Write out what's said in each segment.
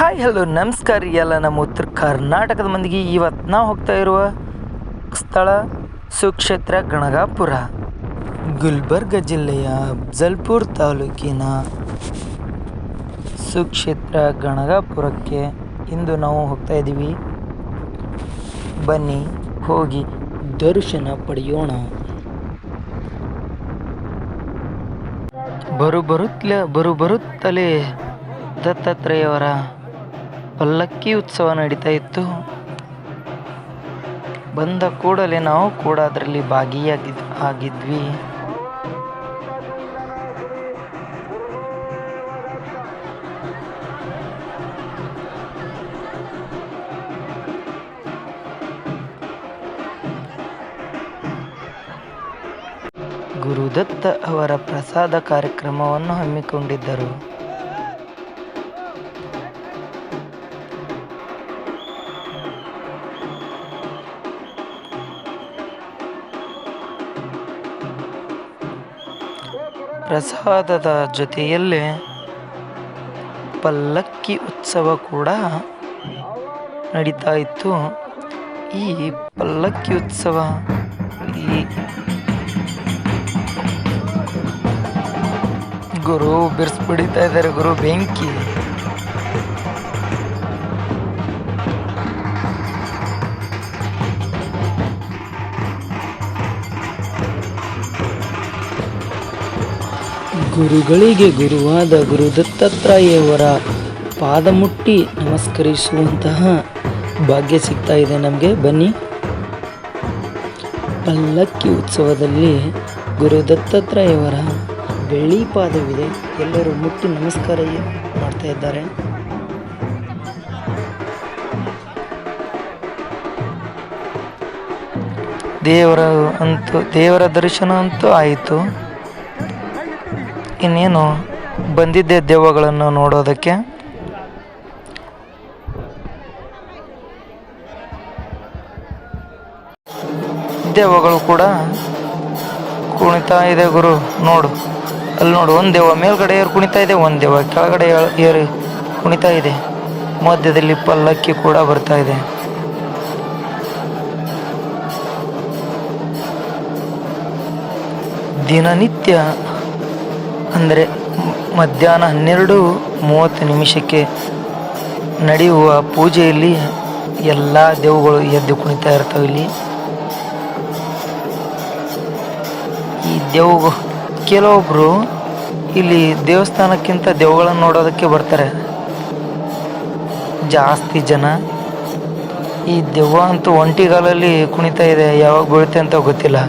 Hi hello ನಮಸ್ಕಾರ ರೀ ಎಲ್ಲ ನಮ್ಮ ಉತ್ತರ ಕರ್ನಾಟಕದ ಮಂದಿಗೆ. ಇವತ್ತು ನಾವು ಹೋಗ್ತಾ ಇರುವ ಸ್ಥಳ ಸುಕ್ಷೇತ್ರ ಗಣಗಾಪುರ. ಗುಲ್ಬರ್ಗ ಜಿಲ್ಲೆಯ ಅಫ್ಜಲ್ಪುರ್ ತಾಲೂಕಿನ ಸುಕ್ಷೇತ್ರ ಗಣಗಾಪುರಕ್ಕೆ ಇಂದು ನಾವು ಹೋಗ್ತಾ ಇದ್ದೀವಿ. ಬನ್ನಿ, ಹೋಗಿ ದರ್ಶನ ಪಡೆಯೋಣ. ಬರು ಬರುತ್ತಲೇ ಬರು ಬರುತ್ತಲೇ ದತ್ತಾತ್ರೇಯವರ ಪಲ್ಲಕ್ಕಿ ಉತ್ಸವ ನಡೀತಾ ಇತ್ತು. ಬಂದ ಕೂಡಲೇ ನಾವು ಕೂಡ ಅದರಲ್ಲಿ ಭಾಗಿಯಾಗಿದ್ ಆಗಿದ್ವಿ. ಗುರುದತ್ತ ಅವರ ಪ್ರಸಾದ ಕಾರ್ಯಕ್ರಮವನ್ನು ಹಮ್ಮಿಕೊಂಡಿದ್ದರು. ಪ್ರಸಾದದ ಜೊತೆಯಲ್ಲೇ ಪಲ್ಲಕ್ಕಿ ಉತ್ಸವ ಕೂಡ ನಡೀತಾ ಇತ್ತು. ಈ ಪಲ್ಲಕ್ಕಿ ಉತ್ಸವ ಈ ಗುರು ಬಿರ್ಸ್ಬಿಡಿತಾ ಇದ್ದಾರೆ ಗುರು ಬೆಂಕಿ. ಗುರುಗಳಿಗೆ ಗುರುವಾದ ಗುರು ದತ್ತಾತ್ರೇಯವರ ಪಾದ ಮುಟ್ಟಿ ನಮಸ್ಕರಿಸುವಂತಹ ಭಾಗ್ಯ ಸಿಗ್ತಾ ಇದೆ ನಮಗೆ. ಬನ್ನಿ. ಪಲ್ಲಕ್ಕಿ ಉತ್ಸವದಲ್ಲಿ ಗುರು ದತ್ತಾತ್ರೇಯವರ ಬೆಳ್ಳಿ ಪಾದವಿದೆ. ಎಲ್ಲರೂ ಮುಟ್ಟಿ ನಮಸ್ಕಾರ ಮಾಡ್ತಾ ಇದ್ದಾರೆ. ದೇವರ ಅಂತೂ ದೇವರ ದರ್ಶನ ಅಂತೂ ಆಯಿತು. ಇನ್ನೇನು ಬಂದಿದ್ದೆ ದೆವ್ವಗಳನ್ನು ನೋಡೋದಕ್ಕೆ? ದೆವ್ವಗಳು ಕೂಡ ಕುಣಿತಾ ಇದೆ ಗುರು, ನೋಡು. ಅಲ್ಲಿ ನೋಡು, ಒಂದು ದೆವ್ವ ಮೇಲ್ಗಡೆ ಏರು ಕುಣಿತಾ ಇದೆ, ಒಂದು ದೆವ್ವ ಕೆಳಗಡೆ ಏರು ಕುಣಿತಾ ಇದೆ. ಮಧ್ಯದಲ್ಲಿ ಪಲ್ಲಕ್ಕಿ ಕೂಡ ಬರ್ತಾ ಇದೆ. ದಿನನಿತ್ಯ ಅಂದರೆ ಮಧ್ಯಾಹ್ನ ಹನ್ನೆರಡು ಮೂವತ್ತು ನಿಮಿಷಕ್ಕೆ ನಡೆಯುವ ಪೂಜೆಯಲ್ಲಿ ಎಲ್ಲ ದೇವುಗಳು ಎದ್ದು ಕುಣಿತಾ ಇರ್ತವೆ ಇಲ್ಲಿ. ಈ ದೇವು ಕೆಲವೊಬ್ಬರು ಇಲ್ಲಿ ದೇವಸ್ಥಾನಕ್ಕಿಂತ ದೇವುಗಳನ್ನು ನೋಡೋದಕ್ಕೆ ಬರ್ತಾರೆ. ಜಾಸ್ತಿ ಜನ. ಈ ದೆವ್ವ ಅಂತೂ ಒಂಟಿಗಾಲಲ್ಲಿ ಕುಣಿತಾ ಇದೆ, ಯಾವಾಗ ಬೀಳುತ್ತೆ ಅಂತ ಗೊತ್ತಿಲ್ಲ.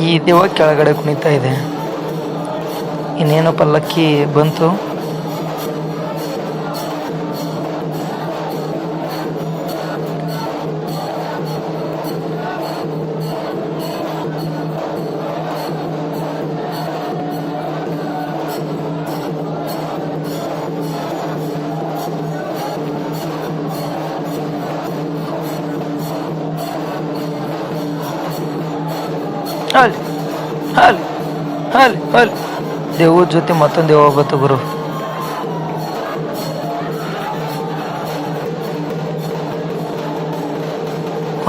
ಈ ದೇವ ಕೆಳಗಡೆ ಕುಣಿತಾ ಇದೆ. ಇನ್ನೇನು ಪಲ್ಲಕ್ಕಿ ಬಂತು. ಅಲ್ಲಿ ಅಲ್ಲಿ ದೇವ್ರ ಜೊತೆ ಮತ್ತೊಂದು ದೇವ ಬಂತು ಗುರು?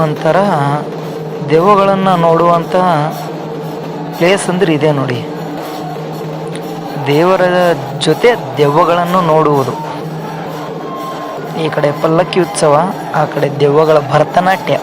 ಒಂಥರ ದೆವ್ವಗಳನ್ನು ನೋಡುವಂಥ ಪ್ಲೇಸ್ ಅಂದ್ರೆ ಇದೆ ನೋಡಿ. ದೇವರ ಜೊತೆ ದೆವ್ವಗಳನ್ನು ನೋಡುವುದು. ಈ ಕಡೆ ಪಲ್ಲಕ್ಕಿ ಉತ್ಸವ, ಆ ಕಡೆ ದೆವ್ವಗಳ ಭರತನಾಟ್ಯ.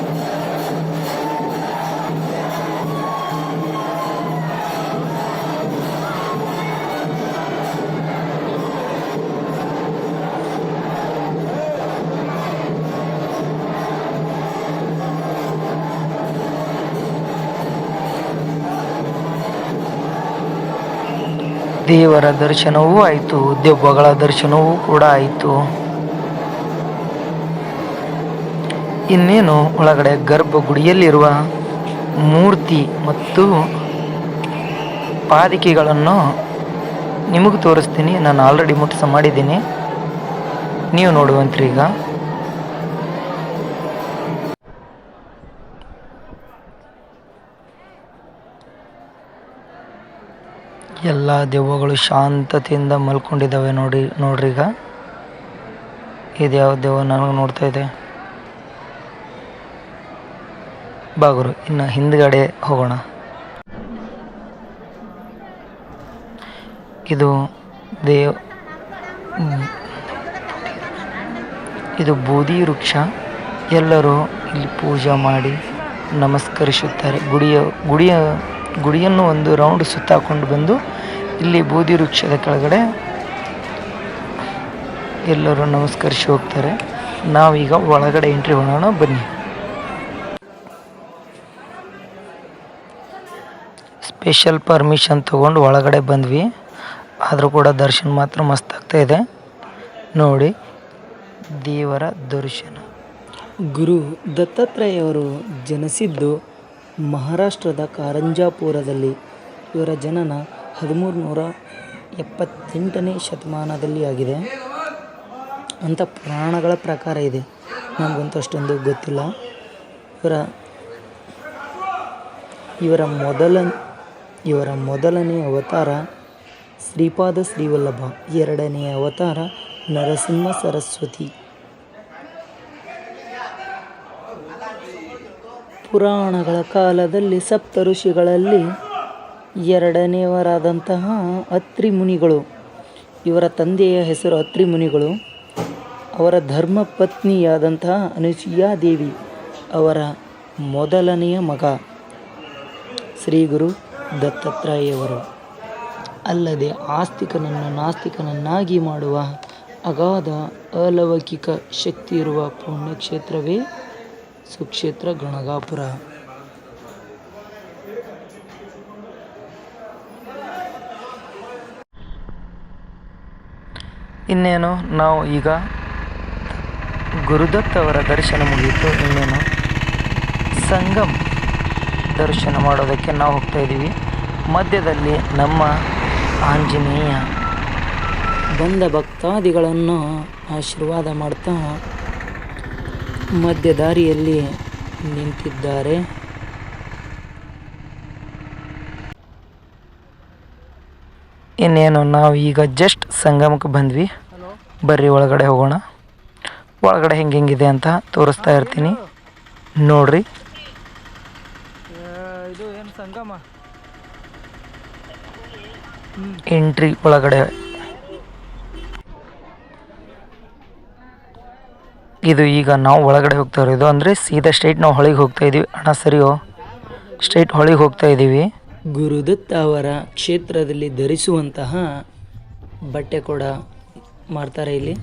ದೇವರ ದರ್ಶನವೂ ಆಯಿತು ದೆವ್ವಗಳ ದರ್ಶನವೂ ಕೂಡ ಆಯಿತು. ಇನ್ನೇನು ಒಳಗಡೆ ಗರ್ಭಗುಡಿಯಲ್ಲಿರುವ ಮೂರ್ತಿ ಮತ್ತು ಪಾದಿಕೆಗಳನ್ನು ನಿಮಗೆ ತೋರಿಸ್ತೀನಿ. ನಾನು ಆಲ್ರೆಡಿ ಮುಟ್ಟಿಸ ಮಾಡಿದ್ದೀನಿ. ನೀವು ನೋಡುವಂತ್ರಿ ಈಗ ಎಲ್ಲ ದೆವ್ವಗಳು ಶಾಂತತೆಯಿಂದ ಮಲ್ಕೊಂಡಿದ್ದಾವೆ ನೋಡಿ ನೋಡ್ರಿ ಈಗ ಇದು ಯಾವ ದೆವ್ವ ನನಗೆ ನೋಡ್ತಾ ಇದೆ? ಬಾಗುರು ಇನ್ನು ಹಿಂದ್ಗಡೆ ಹೋಗೋಣ. ಇದು ದೇವ್, ಇದು ಬೂದಿ ವೃಕ್ಷ. ಎಲ್ಲರೂ ಇಲ್ಲಿ ಪೂಜೆ ಮಾಡಿ ನಮಸ್ಕರಿಸುತ್ತಾರೆ. ಗುಡಿಯ ಗುಡಿಯ ಗುಡಿಯನ್ನು ಒಂದು ರೌಂಡ್ ಸುತ್ತಾಕೊಂಡು ಬಂದು ಇಲ್ಲಿ ಬೂದಿ ವೃಕ್ಷದ ಕೆಳಗಡೆ ಎಲ್ಲರೂ ನಮಸ್ಕರಿಸಿ ಹೋಗ್ತಾರೆ. ನಾವೀಗ ಒಳಗಡೆ ಎಂಟ್ರಿ ಹೋಗೋಣ ಬನ್ನಿ. ಸ್ಪೆಷಲ್ ಪರ್ಮಿಷನ್ ತೊಗೊಂಡು ಒಳಗಡೆ ಬಂದ್ವಿ. ಆದರೂ ಕೂಡ ದರ್ಶನ ಮಾತ್ರ ಮಸ್ತ್ ಆಗ್ತಾ ಇದೆ. ನೋಡಿ, ದೇವರ ದರ್ಶನ. ಗುರು ದತ್ತಾತ್ರೇಯವರು ಜನಿಸಿದ್ದು ಮಹಾರಾಷ್ಟ್ರದ ಕಾರಂಜಾಪುರದಲ್ಲಿ ಇವರ ಜನನ ಹದಿಮೂರು ನೂರ ಎಪ್ಪತ್ತೆಂಟನೇ ಶತಮಾನದಲ್ಲಿ ಆಗಿದೆ. ಅಂತ ಪುರಾಣಗಳ ಪ್ರಕಾರ ಇದೆ. ನಮಗಂತೂ ಅಷ್ಟೊಂದು ಗೊತ್ತಿಲ್ಲ. ಇವರ ಇವರ ಮೊದಲ, ಇವರ ಮೊದಲನೇ ಅವತಾರ ಶ್ರೀಪಾದ ಶ್ರೀವಲ್ಲಭ ಎರಡನೆಯ ಅವತಾರ ನರಸಿಂಹ ಸರಸ್ವತಿ. ಪುರಾಣಗಳ ಕಾಲದಲ್ಲಿ ಸಪ್ತ ಋಷಿಗಳಲ್ಲಿ ಎರಡನೆಯವರಾದಂತಹ ಅತ್ರಿ ಮುನಿಗಳು ಇವರ ತಂದೆಯ ಹೆಸರು ಅತ್ರಿ ಮುನಿಗಳು ಅವರ ಧರ್ಮ ಪತ್ನಿಯಾದಂತಹ ಅನುಸೂಯಾದೇವಿ ಅವರ ಮೊದಲನೆಯ ಮಗ ಶ್ರೀ ಗುರು ದತ್ತಾತ್ರೇಯವರು. ಅಲ್ಲದೆ ಆಸ್ತಿಕನನ್ನು ನಾಸ್ತಿಕನನ್ನಾಗಿ ಮಾಡುವ ಅಗಾಧ ಅಲೌಕಿಕ ಶಕ್ತಿ ಇರುವ ಪುಣ್ಯಕ್ಷೇತ್ರವೇ ಸುಕ್ಷೇತ್ರ ಗಣಗಾಪುರ. ಇನ್ನೇನು, ನಾವು ಈಗ ಗುರುದತ್ ಅವರ ದರ್ಶನ ಮುಗಿಯಿತು. ಇನ್ನೇನು, ಸಂಗಮ್ ದರ್ಶನ ಮಾಡೋದಕ್ಕೆ ನಾವು ಹೋಗ್ತಾ ಇದ್ದೀವಿ. ಮಧ್ಯದಲ್ಲಿ ನಮ್ಮ ಆಂಜನೇಯ ಬಂದ ಭಕ್ತಾದಿಗಳನ್ನು ಆಶೀರ್ವಾದ ಮಾಡ್ತಾ ಮಧ್ಯ ದಾರಿಯಲ್ಲಿ ನಿಂತಿದ್ದಾರೆ. ಇನ್ನೇನು ನಾವು ಈಗ ಜಸ್ಟ್ ಸಂಗಮಕ್ಕೆ ಬಂದ್ವಿ. ಬರ್ರಿ ಒಳಗಡೆ ಹೋಗೋಣ. ಒಳಗಡೆ ಹೆಂಗೆ ಹೆಂಗಿದೆ ಅಂತ ತೋರಿಸ್ತಾ ಇರ್ತೀನಿ. ನೋಡ್ರಿ. ಇದು ಏನು ಸಂಗಮ? ಎಂಟ್ರಿ ಒಳಗಡೆ ಇದು ಈಗ ನಾವು ಒಳಗಡೆ ಹೋಗ್ತಾ ಇರೋದು. ಅಂದರೆ ಸೀದಾ ಸ್ಟ್ರೈಟ್ ನಾವು ಹೊಳಿಗೆ ಹೋಗ್ತಾ ಇದೀವಿ. ಅಣ್ಣ ಸರಿಯೋ? ಸ್ಟ್ರೈಟ್ ಹೊಳಿಗೆ ಹೋಗ್ತಾ ಇದ್ದೀವಿ ಗುರುದತ್ತ ಅವರ ಕ್ಷೇತ್ರದಲ್ಲಿ ಧರಿಸುವಂತಹ ಬಟ್ಟೆ ಕೂಡ ಮಾರ್ತಾರೆ ಇಲ್ಲಿ.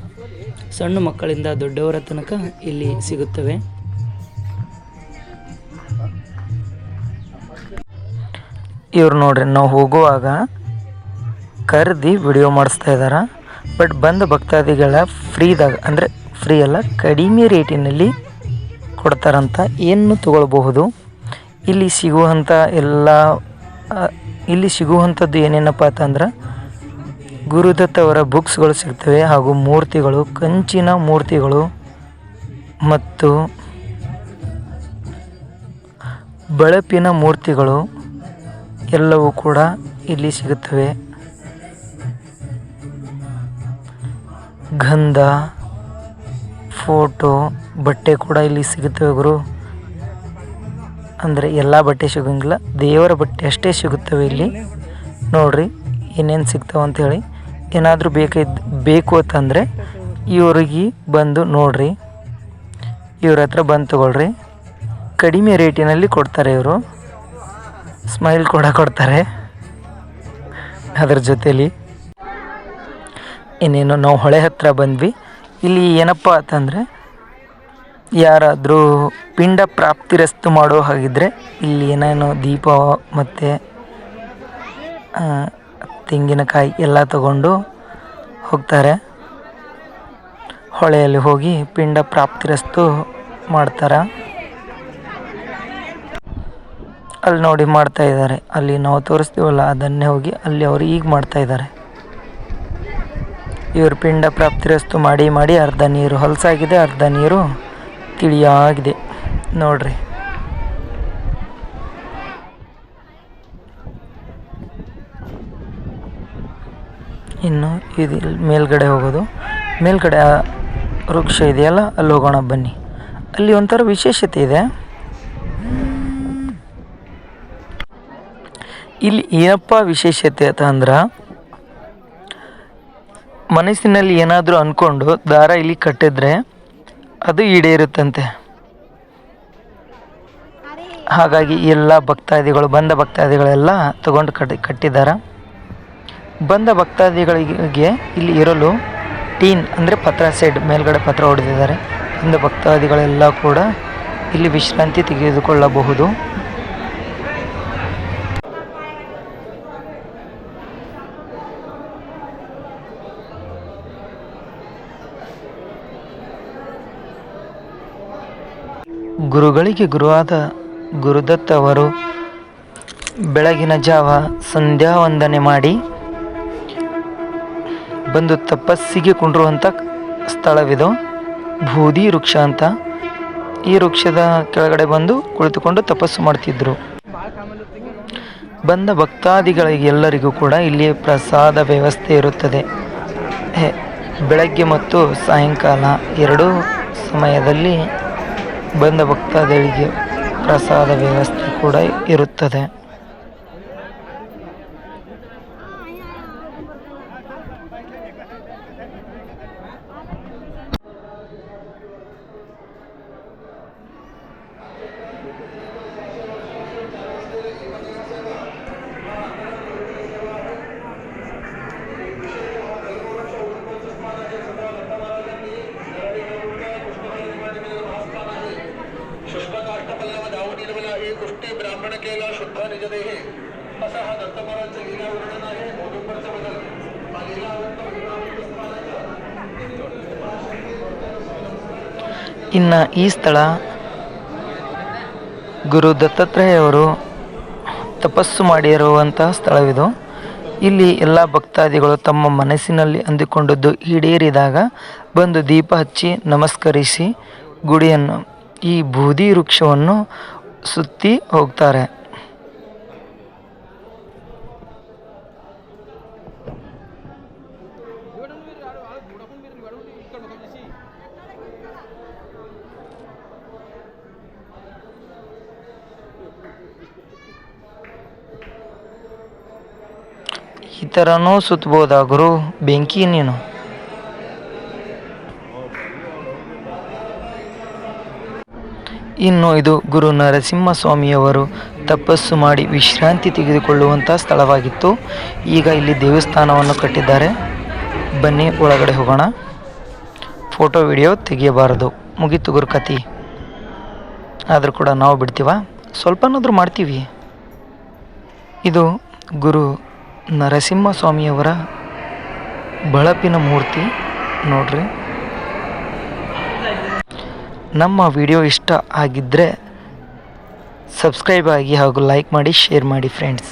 ಸಣ್ಣ ಮಕ್ಕಳಿಂದ ದೊಡ್ಡವರ ತನಕ ಇಲ್ಲಿ ಸಿಗುತ್ತವೆ. ಇವ್ರು ನೋಡ್ರಿ ನಾವು ಹೋಗುವಾಗ ಕರೆದಿ ವಿಡಿಯೋ ಮಾಡಿಸ್ತಾ ಇದ್ದಾರೆ ಬಟ್ ಬಂದ ಭಕ್ತಾದಿಗಳ ಫ್ರೀದಾಗ ಅಂದರೆ ಫ್ರೀ ಅಲ್ಲ ಕಡಿಮೆ ರೇಟಿನಲ್ಲಿ ಕೊಡ್ತಾರಂತ ಏನು ತಗೊಳ್ಬಹುದು? ಇಲ್ಲಿ ಸಿಗುವಂಥ ಎಲ್ಲ ಇಲ್ಲಿ ಸಿಗುವಂಥದ್ದು ಏನೇನಪ್ಪ ಅಂತಂದ್ರೆ ಗುರುದತ್ ಅವರ ಬುಕ್ಸ್ಗಳು ಸಿಗ್ತವೆ ಹಾಗೂ ಮೂರ್ತಿಗಳು, ಕಂಚಿನ ಮೂರ್ತಿಗಳು ಮತ್ತು ಬಳಪಿನ ಮೂರ್ತಿಗಳು ಎಲ್ಲವೂ ಕೂಡ ಇಲ್ಲಿ ಸಿಗುತ್ತವೆ. ಗಂಧ ಫೋಟೋ, ಬಟ್ಟೆ ಕೂಡ ಇಲ್ಲಿ ಸಿಗುತ್ತವೆ ಗುರು. ಅಂದರೆ ಎಲ್ಲ ಬಟ್ಟೆ ಸಿಗೋಂಗಿಲ್ಲ. ದೇವರ ಬಟ್ಟೆ ಅಷ್ಟೇ ಸಿಗುತ್ತವೆ ಇಲ್ಲಿ. ನೋಡ್ರಿ ಏನೇನು ಸಿಗ್ತಾವೆ ಅಂಥೇಳಿ ಏನಾದರೂ ಬೇಕಿದ್ ಬೇಕು ಅಂತಂದರೆ ಇವ್ರಿಗೆ ಬಂದು ನೋಡ್ರಿ. ಇವ್ರ ಹತ್ರ ಬಂದು ತಗೊಳ್ರಿ. ಕಡಿಮೆ ರೇಟಿನಲ್ಲಿ ಕೊಡ್ತಾರೆ ಇವರು. ಸ್ಮೈಲ್ ಕೂಡ ಕೊಡ್ತಾರೆ. ಅದ್ರ ಜೊತೇಲಿ ಇನ್ನೇನು ನಾವು ಹೊಳೆ ಹತ್ರ ಬಂದ್ವಿ. ಇಲ್ಲಿ ಏನಪ್ಪ ಅಂತಂದರೆ, ಯಾರಾದರೂ ಪಿಂಡ ಪ್ರಾಪ್ತಿರಸ್ತು ಮಾಡೋ ಹಾಗಿದ್ರೆ, ಇಲ್ಲಿ ಏನೇನು ದೀಪ ಮತ್ತು ತೆಂಗಿನಕಾಯಿ ಎಲ್ಲ ತಗೊಂಡು ಹೋಗ್ತಾರೆ. ಹೊಳೆಯಲ್ಲಿ ಹೋಗಿ ಪಿಂಡ ಪ್ರಾಪ್ತಿರಸ್ತು ಮಾಡ್ತಾರೆ. ಅಲ್ಲಿ ನೋಡಿ ಮಾಡ್ತಾ ಇದ್ದಾರೆ. ಅಲ್ಲಿ ನಾವು ತೋರಿಸ್ತೀವಲ್ಲ, ಅದನ್ನೇ ಹೋಗಿ ಅಲ್ಲಿ ಅವರು ಈಗ ಮಾಡ್ತಾ ಇದ್ದಾರೆ. ಇವರು ಪಿಂಡ ಪ್ರಾಪ್ತಿರಸ್ತು ಮಾಡಿ ಮಾಡಿ ಅರ್ಧ ನೀರು, ಹೊಲಸಾಗಿದೆ, ಅರ್ಧ ನೀರು ತಿಳಿಯಾಗಿದೆ. ನೋಡ್ರಿ. ಇನ್ನು ಇದು ಮೇಲ್ಗಡೆ ಹೋಗೋದು. ಮೇಲ್ಗಡೆ ವೃಕ್ಷ ಇದೆಯಲ್ಲ, ಅಲ್ಲಿ ಹೋಗೋಣ ಬನ್ನಿ. ಅಲ್ಲಿ ಒಂಥರ ವಿಶೇಷತೆ ಇದೆ. ಇಲ್ಲಿ ಏನಪ್ಪ ವಿಶೇಷತೆ ಅಂತ ಅಂದ್ರೆ ಮನಸ್ಸಿನಲ್ಲಿ ಏನಾದರೂ ಅಂದ್ಕೊಂಡು ದಾರ ಇಲ್ಲಿ ಕಟ್ಟಿದ್ರೆ ಅದು ಈಡೇರುತ್ತಂತೆ. ಹಾಗಾಗಿ ಎಲ್ಲ ಭಕ್ತಾದಿಗಳು, ಬಂದ ಭಕ್ತಾದಿಗಳೆಲ್ಲ ತಗೊಂಡು ಕಟ್ಟಿ ಕಟ್ಟಿದ್ದಾರೆ ಬಂದ ಭಕ್ತಾದಿಗಳಿಗೆ ಇಲ್ಲಿ ಇರಲು ಟೀನ್ ಅಂದರೆ ಪತ್ರ ಸೈಡ್ ಮೇಲ್ಗಡೆ ಪತ್ರ ಹೊಡೆದಿದ್ದಾರೆ. ಬಂದ ಭಕ್ತಾದಿಗಳೆಲ್ಲ ಕೂಡ ಇಲ್ಲಿ ವಿಶ್ರಾಂತಿ ತೆಗೆದುಕೊಳ್ಳಬಹುದು. ಗುರುಗಳಿಗೆ ಗುರುವಾದ ಗುರುದತ್ತ ಅವರು ಬೆಳಗಿನ ಜಾವ ಸಂಧ್ಯಾ ವಂದನೆ ಮಾಡಿ ಬಂದು ತಪಸ್ಸಿಗೆ ಕುಂಡಿರುವಂಥ ಸ್ಥಳವಿದು. ಬೂದಿ ವೃಕ್ಷ ಅಂತ ಈ ವೃಕ್ಷದ ಕೆಳಗಡೆ ಬಂದು ಕುಳಿತುಕೊಂಡು ತಪಸ್ಸು ಮಾಡ್ತಿದ್ರು. ಬಂದ ಭಕ್ತಾದಿಗಳಿಗೆಲ್ಲರಿಗೂ ಕೂಡ ಇಲ್ಲಿ ಪ್ರಸಾದ ವ್ಯವಸ್ಥೆ ಇರುತ್ತದೆ. ಬೆಳಗ್ಗೆ ಮತ್ತು ಸಾಯಂಕಾಲ ಎರಡೂ ಸಮಯದಲ್ಲಿ ಬಂದ ಭಕ್ತಾದಿಗಳಿಗೆ ಪ್ರಸಾದ ವ್ಯವಸ್ಥೆ ಕೂಡ ಇರುತ್ತದೆ. शुष्ककाष्ठपल्लव दावणीर्मला ही कुष्टी ब्राह्मण केला शुद्ध निजदेहे असा हा दत्तपरांचा लीला वर्णन आहे औदुंबरचा बदल हा लीला ಇನ್ನು ಈ ಸ್ಥಳ ಗುರು ದತ್ತಾತ್ರೇಯವರು ತಪಸ್ಸು ಮಾಡಿರುವಂತಹ ಸ್ಥಳವಿದು ಇಲ್ಲಿ ಎಲ್ಲ ಭಕ್ತಾದಿಗಳು ತಮ್ಮ ಮನಸ್ಸಿನಲ್ಲಿ ಅಂದುಕೊಂಡದ್ದು ಈಡೇರಿದಾಗ ಬಂದು ದೀಪ ಹಚ್ಚಿ ನಮಸ್ಕರಿಸಿ ಗುಡಿಯನ್ನು ಈ ಬೂದಿ ವೃಕ್ಷವನ್ನು ಸುತ್ತಿ ಹೋಗ್ತಾರೆ. ಈ ಥರನೂ ಸುತ್ತಬೋದಾ ಗುರು? ಬೆಂಕಿ ನೀನು. ಇನ್ನು ಇದು ಗುರು ನರಸಿಂಹಸ್ವಾಮಿಯವರು ತಪಸ್ಸು ಮಾಡಿ ವಿಶ್ರಾಂತಿ ತೆಗೆದುಕೊಳ್ಳುವಂಥ ಸ್ಥಳವಾಗಿತ್ತು. ಈಗ ಇಲ್ಲಿ ದೇವಸ್ಥಾನವನ್ನು ಕಟ್ಟಿದ್ದಾರೆ. ಬನ್ನಿ, ಒಳಗಡೆ ಹೋಗೋಣ. ಫೋಟೋ, ವಿಡಿಯೋ ತೆಗೆಯಬಾರದು. ಮುಗಿತು ಗುರು ಕತಿ ಆದರೂ ಕೂಡ ನಾವು ಬಿಡ್ತೀವ? ಸ್ವಲ್ಪನಾದರೂ ಮಾಡ್ತೀವಿ. ಇದು ಗುರು ನರಸಿಂಹಸ್ವಾಮಿಯವರ ಬಳಪಿನ ಮೂರ್ತಿ. ನೋಡ್ರಿ. ನಮ್ಮ ವಿಡಿಯೋ ಇಷ್ಟ ಆಗಿದ್ದರೆ ಸಬ್ಸ್ಕ್ರೈಬ್ ಆಗಿ ಹಾಗೂ ಲೈಕ್ ಮಾಡಿ ಶೇರ್ ಮಾಡಿ ಫ್ರೆಂಡ್ಸ್